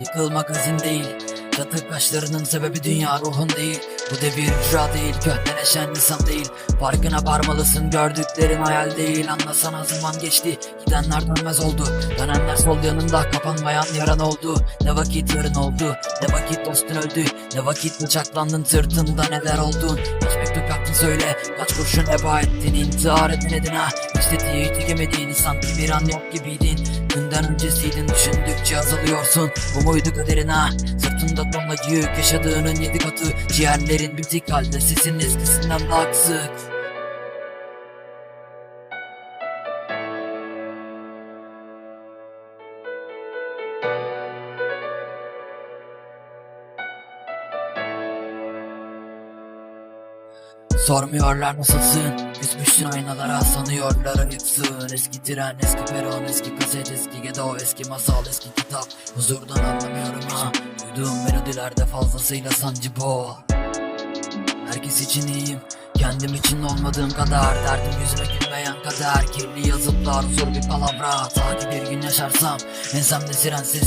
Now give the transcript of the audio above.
Yıkılmak azim değil. Yatık kaşlarının sebebi dünya ruhun değil. Bu devir hücra değil köhneleşen insan değil. Farkına varmalısın gördüklerin hayal değil. Anlasana zaman geçti gidenler dönmez oldu. Dönenler sol yanında kapanmayan yaran oldu. Ne vakit yarın oldu ne vakit dostun öldü. Ne vakit bıçaklandın sırtında neler oldun Kaç yaptın söyle. Kaç kurşun eba ettin intihar ha. İşte diye tükemediğin sanki bir an yok gibiydin. Dünden öncesiydin düşündükçe azalıyorsun. Bu muydu kaderin ha. Sırtında tonla yük yaşadığının yedi katı. Ciğerlerin bitik halde sesin eskisinden daha kısık Sormuyorlar nasılsın Küsmüşsün aynalara sanıyorlar ayıpsın Eski tren eski peron eski kaset eski gedo Eski masal eski kitap. Huzurdan anlamıyorum ha Duyduğum melodilerde fazlasıyla sancı bu. Herkes için iyiyim Kendim için olmadığım kadar. Derdim yüzüme gülmeyen kader Kirli yazıtlar huzur bir palavra. Ta ki bir gün yaşarsam Ensemde siren sesli